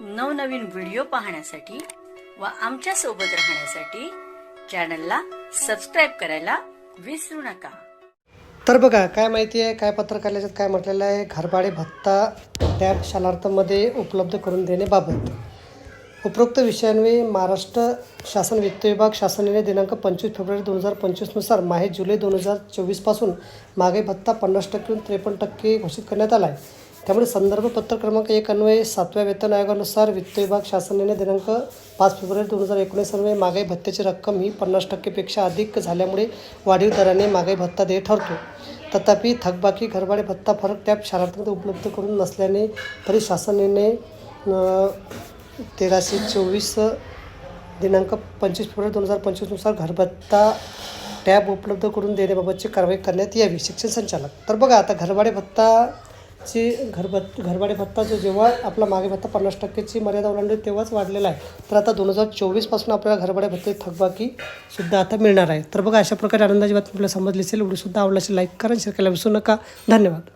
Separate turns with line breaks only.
नवनवीन व्हिडिओ पाहण्यासाठी व आमच्यासोबत राहण्यासाठी चॅनलला सबस्क्राईब करायला विसरू नका.
तर बघा काय माहिती आहे काय पत्रकाराच्यात काय म्हटलेलं आहे? घरभाडे भत्ता टॅब शालार्थामध्ये उपलब्ध करून देण्याबाबत उपरोक्त विषयांवे महाराष्ट्र शासन वित्त विभाग शासनाने दिनांक पंचवीस फेब्रुवारी दोन हजार पंचवीसनुसार माहे जुलै दोन हजार चोवीसपासून मागे भत्ता पन्नास टक्केहून त्रेपन्न टक्के घोषित करण्यात आला आहे त्यामुळे संदर्भ पत्र क्रमांक एक अन्वये सातव्या वेतन आयोगानुसार वित्त विभाग शासनाने दिनांक पाच फेब्रुवारी दोन हजार एकोणीस अन्वये महागाई भत्त्याची रक्कम ही पन्नास टक्केपेक्षा अधिक झाल्यामुळे वाढीव दराने महागाई भत्ता देय ठरतो. तथापि थकबाकी घरभाडे भत्ता फरक टॅप शालार्थामध्ये उपलब्ध करून नसल्याने तरी शासनाने तेराशे चोवीस दिनांक पंचवीस फेब्रुवारी दोन हजार पंचवीसनुसार घरभत्ता टॅब उपलब्ध करून देण्याबाबतची कारवाई करण्यात यावी. शिक्षण संचालक. तर बघा आता घरभाडे ची घरभत घरभाडे भत्ता जो जेव्हा आपला मागे भत्ता पन्नास टक्केची मर्यादा ओलांडली तेव्हाच वाढलेला आहे. तर आता दोन हजार चोवीसपासून आपल्याला घरभाडे भत्ते थकबाकी सुद्धा आता मिळणार आहे. तर बघा अशा प्रकारे आनंदाची बातमी आपल्याला समजली असेल व्हिडिओसुद्धा आवडला असेल लाईक करा शेअर करायला विसरू नका. धन्यवाद.